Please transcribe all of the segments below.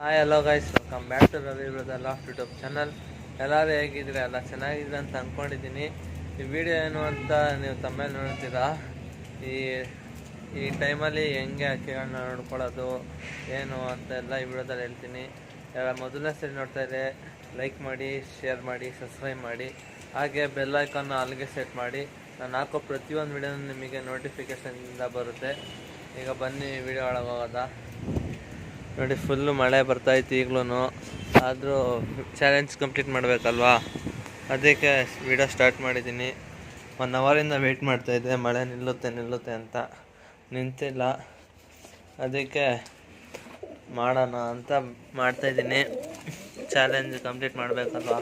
Hi hello guys welcome back to Ravi brother laugh YouTube channel ಎಲ್ಲರೂ ಹೇಗಿದ್ರೆ ಎಲ್ಲ ಚೆನ್ನಾಗಿದ್ರೆ ಅಂತ ಅಂದ್ಕೊಂಡಿದ್ದೀನಿ ಈ ವಿಡಿಯೋ ಏನು ಅಂತ ನೀವು ತಮ್ಮಲ್ಲಿ ನೋಡ್ತೀರಾ? ಈ ಈ ಟೈಮಲ್ಲಿ ಹೆಂಗೆ ಹಕ್ಕಿಗಳನ್ನ ನೋಡ್ಕೊಳ್ಳೋದು, ಏನು ಅಂತೆಲ್ಲ ಈ ವಿಡಿಯೋದಲ್ಲಿ ಹೇಳ್ತೀನಿ. ಎಲ್ಲ ಮೊದಲನೇ ಸರಿ ನೋಡ್ತಾ ಇದ್ದರೆ ಲೈಕ್ ಮಾಡಿ ಶೇರ್ ಮಾಡಿ ಸಬ್ಸ್ಕ್ರೈಬ್ ಮಾಡಿ. ಹಾಗೆ ಬೆಲ್ ಐಕಾನ್ನ ಅಲ್ಲಿಗೆ ಸೆಟ್ ಮಾಡಿ. ನಾನು ಹಾಕೋ ಪ್ರತಿಯೊಂದು ವಿಡಿಯೋ ನಿಮಗೆ ನೋಟಿಫಿಕೇಷನಿಂದ ಬರುತ್ತೆ. ಈಗ ಬನ್ನಿ ವಿಡಿಯೋ ಒಳಗೆ ಹೋಗೋದಾ? ನೋಡಿ ಫುಲ್ಲು ಮಳೆ ಬರ್ತಾಯಿತ್ತು ಈಗಲೂ ಆದರೂ ಚಾಲೆಂಜ್ ಕಂಪ್ಲೀಟ್ ಮಾಡಬೇಕಲ್ವಾ? ಅದಕ್ಕೆ ವಿಡಿಯೋ ಸ್ಟಾರ್ಟ್ ಮಾಡಿದ್ದೀನಿ. ಒನ್ ಅವರಿಂದ ವೆಯ್ಟ್ ಮಾಡ್ತಾಯಿದ್ದೆ ಮಳೆ ನಿಲ್ಲುತ್ತೆ ನಿಲ್ಲುತ್ತೆ ಅಂತ. ನಿಂತಿಲ್ಲ. ಅದಕ್ಕೆ ಮಾಡೋಣ ಅಂತ ಮಾಡ್ತಾಯಿದ್ದೀನಿ ಚಾಲೆಂಜ್ ಕಂಪ್ಲೀಟ್ ಮಾಡಬೇಕಲ್ವಾ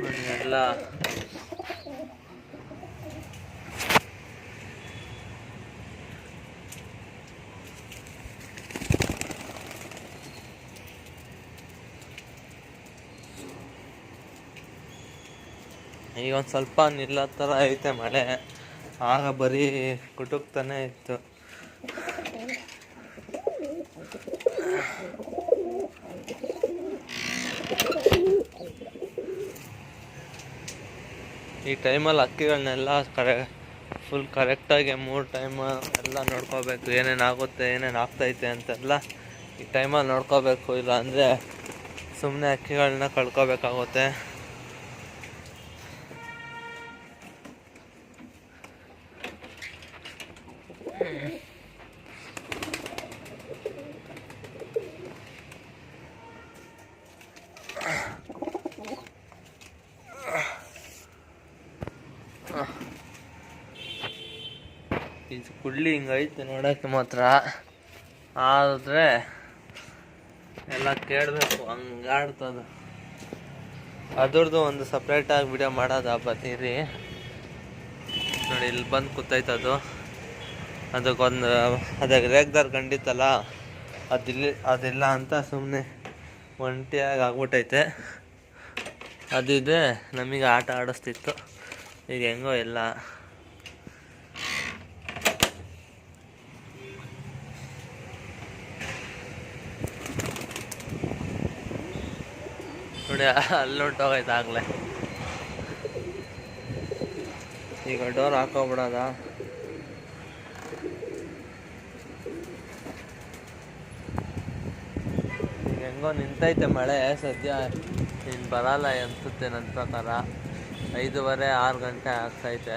ನೋಡಿ ಎಲ್ಲ ಈಗ ಒಂದು ಸ್ವಲ್ಪ ನಿಲ್ಲ ಥರ ಐತೆ ಮಳೆ. ಆಗ ಬರೀ ಕುಟುಕ್ತಾನೆ ಇತ್ತು. ಈ ಟೈಮಲ್ಲಿ ಅಕ್ಕಿಗಳನ್ನೆಲ್ಲ ಕರೆ ಫುಲ್ ಕರೆಕ್ಟಾಗಿ ಮೂರು ಟೈಮ್ ಎಲ್ಲ ನೋಡ್ಕೋಬೇಕು. ಏನೇನು ಆಗುತ್ತೆ, ಏನೇನು ಆಗ್ತೈತೆ ಅಂತೆಲ್ಲ ಈ ಟೈಮಲ್ಲಿ ನೋಡ್ಕೋಬೇಕು. ಇಲ್ಲ ಅಂದರೆ ಸುಮ್ಮನೆ ಅಕ್ಕಿಗಳನ್ನ ಕಳ್ಕೊಬೇಕಾಗುತ್ತೆ. ಇದು ಕುಡ್ಲಿ ಹಿಂಗೈತೆ ನೋಡೋಕ್ಕೆ ಮಾತ್ರ. ಆದರೆ ಎಲ್ಲ ಕೇಳಬೇಕು, ಹಂಗಾಡ್ತದ. ಅದ್ರದ್ದು ಒಂದು ಸಪ್ರೇಟಾಗಿ ವಿಡಿಯೋ ಮಾಡೋದು ಬತ್ತೀರಿ ನೋಡಿ, ಇಲ್ಲಿ ಬಂದು ಕೂತೈತೆ ಅದು. ಅದಕ್ಕೊಂದು ಅದಕ್ಕೆ ರೇಗ್ದಾರ್ ಕಂಡಿತ್ತಲ್ಲ, ಅದಿಲ್ಲ ಅದಿಲ್ಲ ಅಂತ ಸುಮ್ಮನೆ ಒಂಟಿಯಾಗಿ ಆಗ್ಬಿಟ್ಟೈತೆ. ಅದಿದೆ, ನಮಗೆ ಆಟ ಆಡಿಸ್ತಿತ್ತು. ಈಗ ಹೆಂಗೋ ಇಲ್ಲ. ನೋಡಿ, ಅಲ್ಲಿ ಹೊಂಟೋಗೈತೆ ಆಗಲೇ. ಈಗ ಡೋರ್ ಹಾಕೋಬಿಡೋದ ಈಗ ನಿಂತೈತೆ ಮಳೆ, ಸದ್ಯ ಇನ್ನು ಬರಲ್ಲ ಅನಿಸುತ್ತೆ ನನ್ನ ಪ್ರಕಾರ. ಐದೂವರೆ, ಆರು ಗಂಟೆ ಆಗ್ತೈತೆ.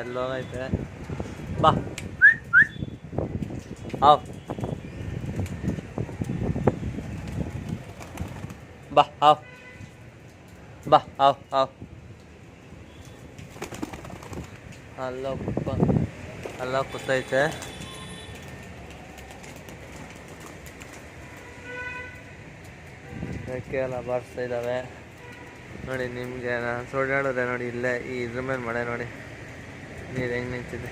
ಎಲ್ಲೋಗೈತೆ ಬಾ. ಆವ್ ಬಾ ಆವ್ ಬಾ ಆವ್ ಅಲ್ಲೋ ಅಲ್ಲ ಅಲ್ಲೋ ಕೂತೈತೆ. ರೆಕ್ಕೆ ಎಲ್ಲ ಬಾರಿಸ್ತಾ ಇದ್ದಾವೆ. ನೋಡಿ ನಿಮಗೆ ನಾನು ಸುಳ್ಳಾಡಿದ್ರೆ ನೋಡಿ ಇಲ್ಲೇ, ಈ ಇದ್ರ ಮೇಲೆ ಮಳೆ ನೋಡಿ. ನೀರು ಹೆಂಗೆ ನಿಂತಿದೆ.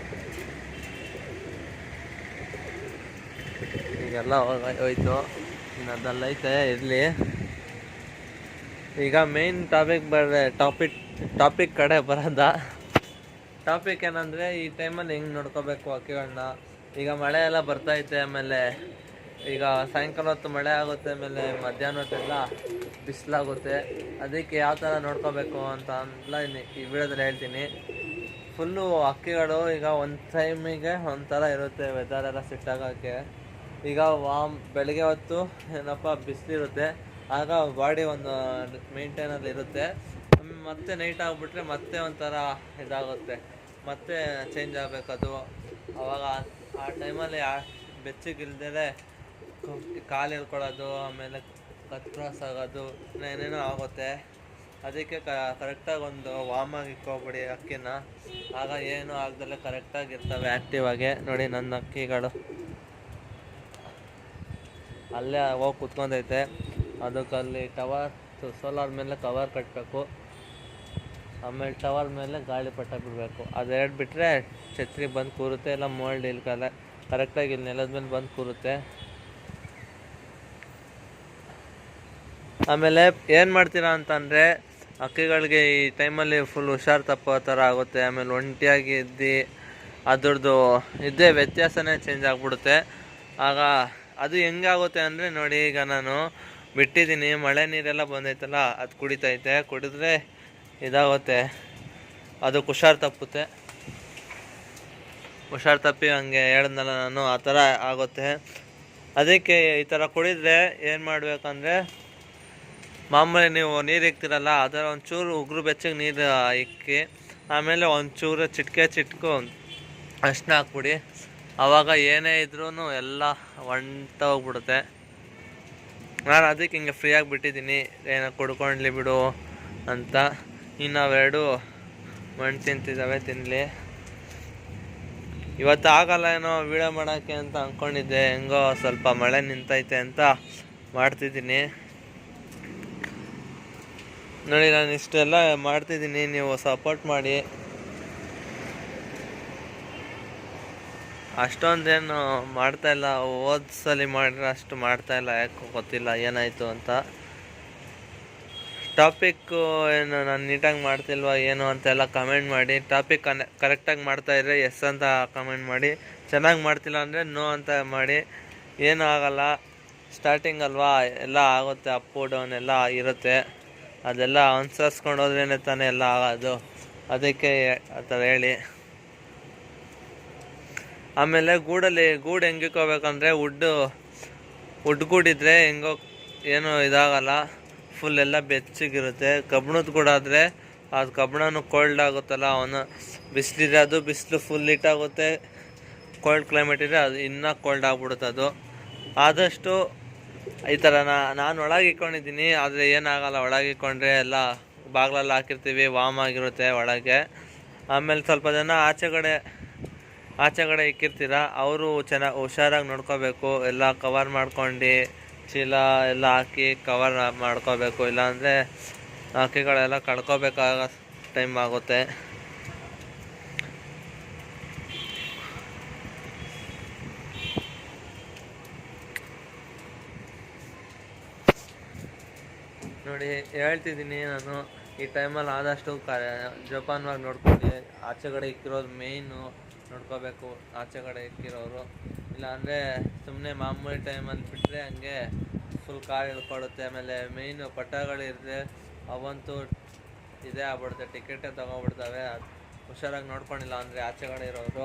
ಈಗೆಲ್ಲ ಹೋಯ್ತು. ಇನ್ನು ಅದಲ್ಲೈತೆ ಇರಲಿ. ಈಗ ಮೇನ್ ಟಾಪಿಕ್ ಬರ ಟಾಪಿಕ್ ಟಾಪಿಕ್ ಕಡೆ ಬರೋದ. ಟಾಪಿಕ್ ಏನಂದರೆ ಈ ಟೈಮಲ್ಲಿ ಹೆಂಗೆ ನೋಡ್ಕೋಬೇಕು ಅಕ್ಕಿಗಳನ್ನ ಈಗ ಮಳೆ ಎಲ್ಲ ಬರ್ತೈತೆ ಆಮೇಲೆ. ಈಗ ಸಾಯಂಕಾಲ ಹೊತ್ತು ಮಳೆ ಆಗುತ್ತೆ, ಆಮೇಲೆ ಮಧ್ಯಾಹ್ನ ಹೊತ್ತೆಲ್ಲ ಬಿಸಿಲಾಗುತ್ತೆ. ಅದಕ್ಕೆ ಯಾವ ಥರ ನೋಡ್ಕೋಬೇಕು ಅಂತ ಅಂದ್ಲ ಈ ವಿಡಿಯೋದಲ್ಲಿ ಹೇಳ್ತೀನಿ. ಫುಲ್ಲು ಅಕ್ಕಿಗಳು ಈಗ ಒಂದು ಟೈಮಿಗೆ ಒಂಥರ ಇರುತ್ತೆ ವೆದರ್ ಎಲ್ಲ ಸೆಟ್ ಆಗೋಕ್ಕೆ. ಈಗ ವಾಮ್ ಬೆಳಗ್ಗೆ ಹೊತ್ತು ಏನಪ್ಪ, ಬಿಸಿಲಿರುತ್ತೆ. ಆಗ ಬಾಡಿ ಒಂದು ಮೇಂಟೈನ್ ಅದು ಇರುತ್ತೆ. ಮತ್ತೆ ನೈಟ್ ಆಗಿಬಿಟ್ರೆ ಮತ್ತೆ ಒಂಥರ ಇದಾಗುತ್ತೆ. ಮತ್ತೆ ಚೇಂಜ್ ಆಗಬೇಕದು ಅವಾಗ ಆ ಟೈಮಲ್ಲಿ ಬೆಚ್ಚಗಿಲ್ದೇ ಕಾಲು ಎಳ್ಕೊಳ್ಳೋದು, ಆಮೇಲೆ ಕತ್ ಕ್ರಾಸ್ ಆಗೋದು ಏನೇನೋ ಆಗುತ್ತೆ. ಅದಕ್ಕೆ ಕರೆಕ್ಟಾಗಿ ಒಂದು ವಾಮಾಗಿ ಇಟ್ಕೊಬಿಡಿ ಅಕ್ಕಿನ. ಆಗ ಏನು ಆಗ್ದಲ್ಲೇ ಕರೆಕ್ಟಾಗಿ ಇರ್ತವೆ ಆ್ಯಕ್ಟಿವ್ ಆಗಿ. ನೋಡಿ ನನ್ನ ಅಕ್ಕಿಗಳು. ಅಲ್ಲೇ ಹೋಗಿ ಕುತ್ಕೊಂಡೈತೆ. ಅದಕ್ಕೆ ಅಲ್ಲಿ ಟವರ್ ಸೋಲಾರ್ ಮೇಲೆ ಕವರ್ ಕಟ್ಟಬೇಕು ಆಮೇಲೆ ಟವರ್ ಮೇಲೆ ಗಾಳಿ ಪಟ್ಟ ಬಿಡಬೇಕು. ಅದೆರಡು ಬಿಟ್ಟರೆ ಛತ್ರಿ ಬಂದು ಕೂರುತ್ತೆ, ಇಲ್ಲ ಮೋಲ್ಡ್ ಇಲ್ಕಲ್ಲ ಕಲ ಕರೆಕ್ಟಾಗಿ ಇಲ್ಲಿ ನೆಲದ ಮೇಲೆ ಬಂದು ಕೂರುತ್ತೆ. ಆಮೇಲೆ ಏನು ಮಾಡ್ತೀರಾ ಅಂತಂದರೆ ಹಕ್ಕಿಗಳಿಗೆ ಈ ಟೈಮಲ್ಲಿ ಫುಲ್ ಹುಷಾರು ತಪ್ಪೋ ಥರ ಆಗುತ್ತೆ. ಆಮೇಲೆ ಒಂಟಿಯಾಗಿ ಇದ್ದು ಅದ್ರದ್ದು ಇದ್ದೇ ವ್ಯತ್ಯಾಸನೇ ಚೇಂಜ್ ಆಗಿಬಿಡುತ್ತೆ. ಆಗ ಅದು ಹೆಂಗಾಗುತ್ತೆ ಅಂದರೆ ನೋಡಿ ಈಗ ನಾನು ಬಿಟ್ಟಿದ್ದೀನಿ. ಮಳೆ ನೀರೆಲ್ಲ ಬಂದೈತಲ್ಲ, ಅದು ಕುಡಿತೈತೆ. ಕುಡಿದ್ರೆ ಇದಾಗುತ್ತೆ. ಅದು ಹುಷಾರು ತಪ್ಪುತ್ತೆ. ಹುಷಾರು ತಪ್ಪಿ ಹಂಗೆ ಹೇಳ್ದಲ್ಲ ನಾನು, ಆ ಥರ ಆಗುತ್ತೆ. ಅದಕ್ಕೆ ಈ ಥರ ಕುಡಿದ್ರೆ ಏನು ಮಾಡಬೇಕಂದ್ರೆ ಮಾಮೂಲಿ ನೀವು ನೀರು ಇಕ್ತಿರಲ್ಲ, ಅದರ ಒಂಚೂರು ಉಗುರು ಬೆಚ್ಚಗೆ ನೀರು ಇಕ್ಕಿ, ಆಮೇಲೆ ಒಂಚೂರು ಚಿಟಿಕೆ ಚಿಟ್ಕು ಅಷ್ಟನ್ನ ಹಾಕ್ಬಿಡಿ. ಆವಾಗ ಏನೇ ಇದ್ರೂ ಎಲ್ಲ ಒಂಟ ಹೋಗ್ಬಿಡುತ್ತೆ. ನಾನು ಅದಕ್ಕೆ ಹಿಂಗೆ ಫ್ರೀಯಾಗಿ ಬಿಟ್ಟಿದ್ದೀನಿ. ಏನೋ ಕುಡ್ಕೊಂಡ್ಲಿ ಬಿಡು ಅಂತ. ಇನ್ನು ಅವೆರಡು ಮಣ್ಣು ತಿಂತಿದ್ದಾವೆ ತಿನ್ನಲಿ ಇವತ್ತು ಆಗಲ್ಲ ಏನೋ ವೀಡಿಯೋ ಮಾಡೋಕ್ಕೆ ಅಂತ ಅಂದ್ಕೊಂಡಿದ್ದೆ ಹೆಂಗೋ ಸ್ವಲ್ಪ ಮಳೆ ನಿಂತೈತೆ ಅಂತ ಮಾಡ್ತಿದ್ದೀನಿ. ನೋಡಿ, ನಾನು ಇಷ್ಟೆಲ್ಲ ಮಾಡ್ತಿದ್ದೀನಿ. ನೀವು ಸಪೋರ್ಟ್ ಮಾಡಿ. ಅಷ್ಟೊಂದೇನು ಮಾಡ್ತಾ ಇಲ್ಲ. ಹೋದ್ ಸಲ ಮಾಡಿದ್ರೆ ಅಷ್ಟು ಮಾಡ್ತಾ ಇಲ್ಲ. ಯಾಕೋ ಗೊತ್ತಿಲ್ಲ, ಏನಾಯಿತು ಅಂತ. ಟಾಪಿಕ್ಕು ಏನು, ನಾನು ನೀಟಾಗಿ ಮಾಡ್ತಿಲ್ವ, ಏನು ಅಂತೆಲ್ಲ ಕಮೆಂಟ್ ಮಾಡಿ. ಟಾಪಿಕ್ ಕನೆ ಕರೆಕ್ಟಾಗಿ ಮಾಡ್ತಾ ಇದ್ರೆ ಎಸ್ ಅಂತ ಕಮೆಂಟ್ ಮಾಡಿ. ಚೆನ್ನಾಗಿ ಮಾಡ್ತಿಲ್ಲ ಅಂದರೆ ನೋ ಅಂತ ಮಾಡಿ. ಏನೂ ಆಗಲ್ಲ. ಸ್ಟಾರ್ಟಿಂಗ್ ಅಲ್ವಾ, ಎಲ್ಲ ಆಗುತ್ತೆ ಅಪ್ಪು ಡೌನ್ ಎಲ್ಲ ಇರುತ್ತೆ. ಅದೆಲ್ಲ ಅನುಸರಿಸ್ಕೊಂಡು ಹೋದ್ರೇ ತಾನೇ ಎಲ್ಲ ಆಗೋದು ಅದಕ್ಕೆ ಆ ಥರ ಹೇಳಿ. ಆಮೇಲೆ ಗೂಡಲ್ಲಿ, ಗೂಡು ಹೆಂಗಿಕೋಬೇಕಂದ್ರೆ ವುಡ್ಡು ವುಡ್ ಗೂಡಿದ್ರೆ ಹೆಂಗೋ ಏನು ಇದಾಗಲ್ಲ ಫುಲ್ ಎಲ್ಲ ಬೆಚ್ಚಗಿರುತ್ತೆ. ಕಬ್ಬಣದ ಗೂಡಾದರೆ ಅದು ಕಬ್ಬಣನು ಕೋಲ್ಡ್ ಆಗುತ್ತಲ್ಲ, ಅವನು ಬಿಸಿಲಿದ್ರೆ ಅದು, ಬಿಸಿಲು ಫುಲ್ ಆಗುತ್ತೆ. ಕೋಲ್ಡ್ ಕ್ಲೈಮೇಟ್ ಇದ್ರೆ ಅದು ಇನ್ನೂ ಕೋಲ್ಡ್ ಆಗ್ಬಿಡುತ್ತೆ ಅದು. ಆದಷ್ಟು ಈ ಥರ ನಾನು ಒಳಗೆ ಇಟ್ಕೊಂಡಿದ್ದೀನಿ ಆದರೆ ಏನಾಗಲ್ಲ ಒಳಗೆ ಇಟ್ಕೊಂಡ್ರೆ ಎಲ್ಲ ಬಾಗ್ಲಲ್ಲಿ ಹಾಕಿರ್ತೀವಿ, ವಾಮ್ ಆಗಿರುತ್ತೆ ಒಳಗೆ. ಆಮೇಲೆ ಸ್ವಲ್ಪ ಜನ ಆಚೆ ಕಡೆ, ಆಚೆ ಇಕ್ಕಿರ್ತೀರ, ಅವರು ಚೆನ್ನಾಗಿ ಹುಷಾರಾಗಿ ನೋಡ್ಕೋಬೇಕು, ಎಲ್ಲ ಕವರ್ ಮಾಡ್ಕೊಂಡು, ಚೀಲ ಎಲ್ಲ ಹಾಕಿ ಕವರ್ ಮಾಡ್ಕೋಬೇಕು, ಇಲ್ಲಾಂದರೆ ಹಕ್ಕಿಗಳೆಲ್ಲ ಕಳ್ಕೊಬೇಕಾಗ ಟೈಮ್ ಆಗುತ್ತೆ. ನೋಡಿ, ಹೇಳ್ತಿದ್ದೀನಿ ನಾನು, ಈ ಟೈಮಲ್ಲಿ ಆದಷ್ಟು ಕ, ಜೋಪಾನವಾಗಿ ನೋಡ್ಕೊಳ್ಳಿ ಆಚೆ ಕಡೆ ಇಕ್ಕಿರೋದು ಮೇಯ್ನು ನೋಡ್ಕೋಬೇಕು, ಆಚೆ ಕಡೆ ಇಕ್ಕಿರೋರು. ಇಲ್ಲಾಂದರೆ ಸುಮ್ಮನೆ ಮಾಮೂಲಿ ಟೈಮಲ್ಲಿ ಬಿಟ್ಟರೆ ಹಂಗೆ ಫುಲ್ ಕಾರ್ ಇಳ್ಕೊಳುತ್ತೆ ಆಮೇಲೆ ಮೇಯ್ನು ಪಟ್ಟಗಳಿದ್ರೆ ಅವಂತೂ ಇದೇ ಆಗ್ಬಿಡುತ್ತೆ ಟಿಕೆಟೇ ತೊಗೊಬಿಡ್ತವೆ ಹುಷಾರಾಗಿ ನೋಡ್ಕೊಂಡಿಲ್ಲ ಅಂದರೆ ಆಚೆ ಕಡೆ ಇರೋರು.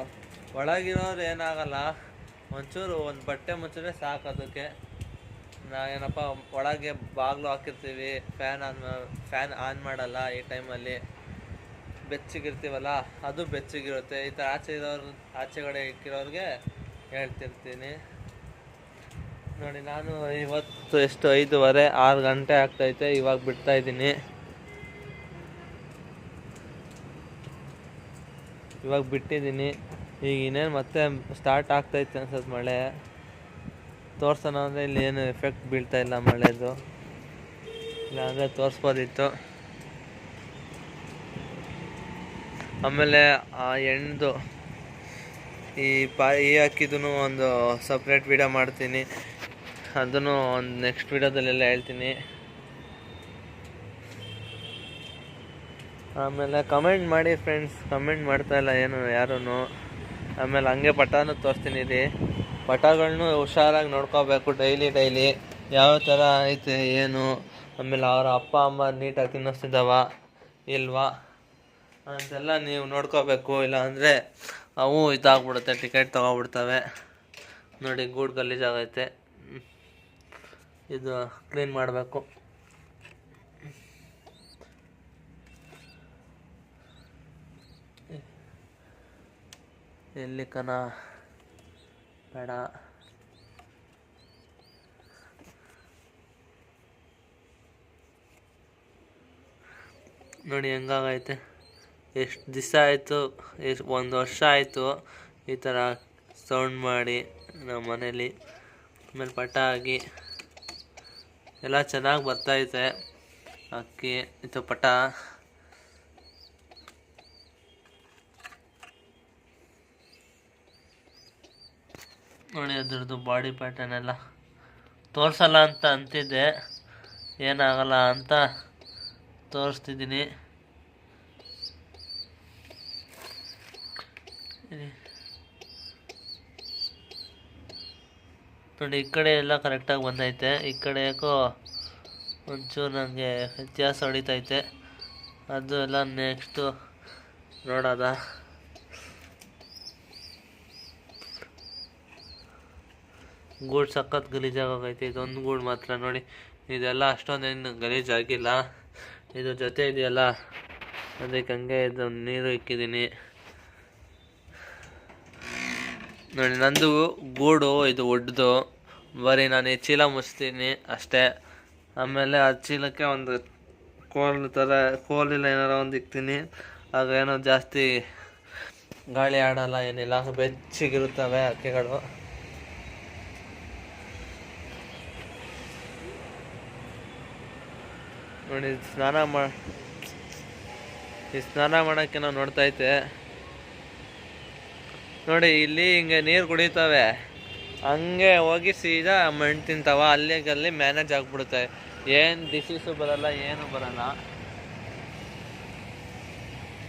ಒಳಗಿರೋರು ಏನಾಗಲ್ಲ, ಒಂಚೂರು ಒಂದು ಬಟ್ಟೆ ಮುಚ್ಚಿದ್ರೆ ಸಾಕು ಅದಕ್ಕೆ. ನಾವೇನಪ್ಪ ಒಳಗೆ ಬಾಗಿಲು ಹಾಕಿರ್ತೀವಿ ಫ್ಯಾನ್ ಆನ್ ಫ್ಯಾನ್ ಆನ್ ಮಾಡಲ್ಲ ಈ ಟೈಮಲ್ಲಿ ಬೆಚ್ಚಗಿರ್ತೀವಲ್ಲ, ಅದು ಬೆಚ್ಚಗಿರುತ್ತೆ. ಈ ಥರ ಆಚೆ ಇರೋರು ಆಚೆಗಡೆ ಇಕ್ಕಿರೋರಿಗೆ ಹೇಳ್ತಿರ್ತೀನಿ. ನೋಡಿ, ನಾನು ಇವತ್ತು ಎಷ್ಟು, ಐದೂವರೆ, ಆರು ಗಂಟೆ ಆಗ್ತೈತೆ, ಇವಾಗ ಬಿಡ್ತಾ ಇದ್ದೀನಿ. ಇವಾಗ ಬಿಟ್ಟಿದ್ದೀನಿ. ಈಗ ಇನ್ನೇನು ಮತ್ತೆ ಸ್ಟಾರ್ಟ್ ಆಗ್ತೈತೆ ಅನ್ಸತ್ತೆ ಮಳೆ. ತೋರ್ಸೋಣ ಅಂದರೆ ಇಲ್ಲಿ ಏನು ಎಫೆಕ್ಟ್ ಬೀಳ್ತಾ ಇಲ್ಲ ಮಳೆದು. ಇಲ್ಲಾಂದರೆ ತೋರಿಸ್ಬೋದಿತ್ತು. ಆಮೇಲೆ ಆ ಹೆಣ್ಣು ಈ ಪಾ ಈ ಹಾಕಿದ್ದು ಒಂದು ಸಪ್ರೇಟ್ ವಿಡಿಯೋ ಮಾಡ್ತೀನಿ. ಅದನ್ನು ಒಂದು ನೆಕ್ಸ್ಟ್ ವಿಡಿಯೋದಲ್ಲೆಲ್ಲ ಹೇಳ್ತೀನಿ. ಆಮೇಲೆ ಕಮೆಂಟ್ ಮಾಡಿ ಫ್ರೆಂಡ್ಸ್ ಕಮೆಂಟ್ ಮಾಡ್ತಾ ಇಲ್ಲ ಏನು ಯಾರೂ ಆಮೇಲೆ ಹಂಗೆ ಪಟಾನು ತೋರಿಸ್ತೀನಿ ರೀ ಪಟಗಳನ್ನೂ ಹುಷಾರಾಗಿ ನೋಡ್ಕೋಬೇಕು ಡೈಲಿ ಡೈಲಿ. ಯಾವ ಥರ ಐತೆ, ಏನು? ಆಮೇಲೆ ಅವರ ಅಪ್ಪ, ಅಮ್ಮ ನೀಟಾಗಿ ತಿನ್ನಿಸ್ತಿದ್ದಾವ ಇಲ್ವಾ? ಅಂತೆಲ್ಲ ನೀವು ನೋಡ್ಕೋಬೇಕು. ಇಲ್ಲಾಂದರೆ ಅವು ಇದಾಗ್ಬಿಡುತ್ತೆ, ಟಿಕೆಟ್ ತೊಗೊಬಿಡ್ತವೆ. ನೋಡಿ, ಗೂಡು ಗಲೀಜಾಗೈತೆ ಇದು ಕ್ಲೀನ್ ಮಾಡಬೇಕು. ಎಲ್ಲಿ ಕನ ಬೇಡ. ನೋಡಿ ಹೆಂಗಾಗೈತೆ. ಎಷ್ಟು ದಿವಸ ಆಯಿತು, ಎಷ್ಟು ಒಂದು ವರ್ಷ ಆಯಿತು ಈ ಥರ ಸೌಂಡ್ ಮಾಡಿ ನಮ್ಮ ಮನೇಲಿ. ಆಮೇಲೆ ಪಟ ಆಗಿ. ಎಲ್ಲ ಚೆನ್ನಾಗಿ ಬರ್ತಾಯಿದೆ ಅಕ್ಕಿ, ಇದು ಪಟ. ನೋಡಿ ಅದ್ರದ್ದು ಬಾಡಿ ಪ್ಯಾಟರ್ನ್ ಎಲ್ಲ ತೋರಿಸಲ್ಲ ಅಂತ ಅಂತಿದ್ದೆ. ಏನಾಗಲ್ಲ ಅಂತ ತೋರಿಸ್ತಿದ್ದೀನಿ. ನೋಡಿ, ಈ ಕಡೆ ಎಲ್ಲ ಕರೆಕ್ಟಾಗಿ ಬಂದೈತೆ. ಈ ಕಡೆ ಯಾಕೋ ಒಂಚೂರು ನನಗೆ ವ್ಯತ್ಯಾಸ ಹೊಡಿತೈತೆ. ಅದು ಎಲ್ಲ ನೆಕ್ಸ್ಟು ನೋಡೋದ? ಗೂಡು ಸಖತ್ ಗಲೀಜಾಗೋಗೈತೆ ಇದೊಂದು ಗೂಡು ಮಾತ್ರ. ನೋಡಿ, ಇದೆಲ್ಲ ಅಷ್ಟೊಂದೇನು ಗಲೀಜಾಗಿಲ್ಲ. ಇದು ಜೊತೆ ಇದೆಯಲ್ಲ, ಅದಕ್ಕೆ ಹಂಗೆ ಇದು ನೀರು ಇಕ್ಕಿದ್ದೀನಿ. ನೋಡಿ, ನಂದು ಗೂಡು, ಇದು ಒಡ್ದು. ಬರೀ ನಾನು ಈ ಚೀಲ ಮುಚ್ತೀನಿ ಅಷ್ಟೇ. ಆಮೇಲೆ ಆ ಚೀಲಕ್ಕೆ ಒಂದು ಕೋಲ್ ಥರ, ಕೋಲಿಲ್ಲ ಏನಾರ ಒಂದು ಇಕ್ತೀನಿ. ಆಗ ಏನೋ ಜಾಸ್ತಿ ಗಾಳಿ ಆಡಲ್ಲ, ಏನಿಲ್ಲ. ಬೆಚ್ಚಗಿರುತ್ತವೆ ಹಕ್ಕಿಗಳು ನೋಡಿ, ಸ್ನಾನ ಮಾ, ಈ ಸ್ನಾನ ಮಾಡೋಕ್ಕೆ ನಾವು ನೋಡ್ತಾ ಐತೆ ನೋಡಿ, ಇಲ್ಲಿ ಹಿಂಗೆ ನೀರು ಕುಡಿತಾವೆ. ಹಂಗೆ ಹೋಗಿ ಸೀದಾ ಮಣ್ಣು ತಿಂತಾವ ಅಲ್ಲಿಗಲ್ಲಿ ಮ್ಯಾನೇಜ್ ಆಗಿಬಿಡುತ್ತೆ. ಏನು ಡಿಸೀಸು ಬರಲ್ಲ, ಏನು ಬರಲ್ಲ.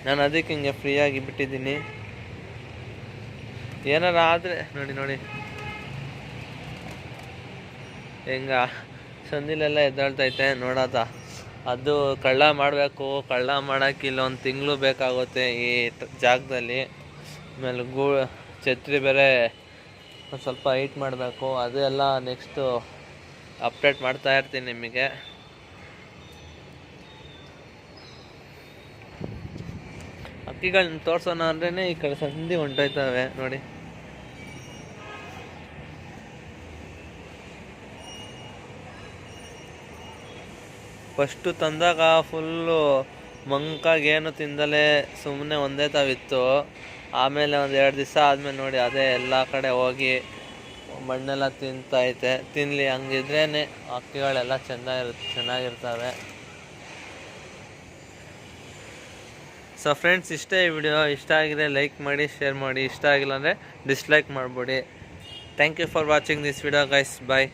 ನಾನು ಅದಕ್ಕೆ ಹಿಂಗೆ ಫ್ರೀಯಾಗಿ ಬಿಟ್ಟಿದ್ದೀನಿ. ಏನಾರ ಆದರೆ, ನೋಡಿ ನೋಡಿ. ಹೆಂಗ? ಸಂದಿಲೆಲ್ಲ ಎದ್ದಾಳ್ತೈತೆ ನೋಡೋದ? ಅದು ಕಳ್ಳ ಮಾಡಬೇಕು, ಕಳ್ಳ ಮಾಡೋಕೆ ಇಲ್ಲೊಂದು ತಿಂಗಳು ಬೇಕಾಗುತ್ತೆ ಈ ಜಾಗದಲ್ಲಿ. ಆಮೇಲೆ ಗೂ, ಛತ್ರಿ ಬೇರೆ ಒಂದು ಸ್ವಲ್ಪ ಹೈಟ್ ಮಾಡಬೇಕು ಅದೆಲ್ಲ ನೆಕ್ಸ್ಟು ಅಪ್ಡೇಟ್ ಮಾಡ್ತಾ ಇರ್ತೀನಿ ನಿಮಗೆ. ಹಕ್ಕಿಗಳನ್ನ ತೋರ್ಸೋಣ ಅಂದ್ರೇ ಈ ಕಡೆ ಸಂಧಿ ಹೊಂಟೋಯ್ತವೆ, ನೋಡಿ. ಫಸ್ಟು ತಂದಾಗ ಫುಲ್ಲು ಮಂಕಾಗೇನು ತಿಂದಲೇ ಸುಮ್ಮನೆ ಒಂದೇ ತಾವಿತ್ತು. ಆಮೇಲೆ ಒಂದು ಎರಡು ದಿವಸ ಆದಮೇಲೆ ನೋಡಿ ಅದೇ ಎಲ್ಲ ಕಡೆ ಹೋಗಿ ಮಣ್ಣೆಲ್ಲ ತಿಂತೈತೆ. ತಿನ್ನಲಿ ಹಂಗಿದ್ರೇ ಹಕ್ಕಿಗಳೆಲ್ಲ ಚೆನ್ನಾಗಿರು, ಚೆನ್ನಾಗಿರ್ತವೆ. ಸೊ ಫ್ರೆಂಡ್ಸ್ ಇಷ್ಟೇ ಈ ವಿಡಿಯೋ ಇಷ್ಟ ಆಗಿದೆ ಲೈಕ್ ಮಾಡಿ ಶೇರ್ ಮಾಡಿ. ಇಷ್ಟ ಆಗಿಲ್ಲ ಅಂದರೆ ಡಿಸ್ಲೈಕ್ ಮಾಡಿಬಿಡಿ. Thank you for watching this video guys bye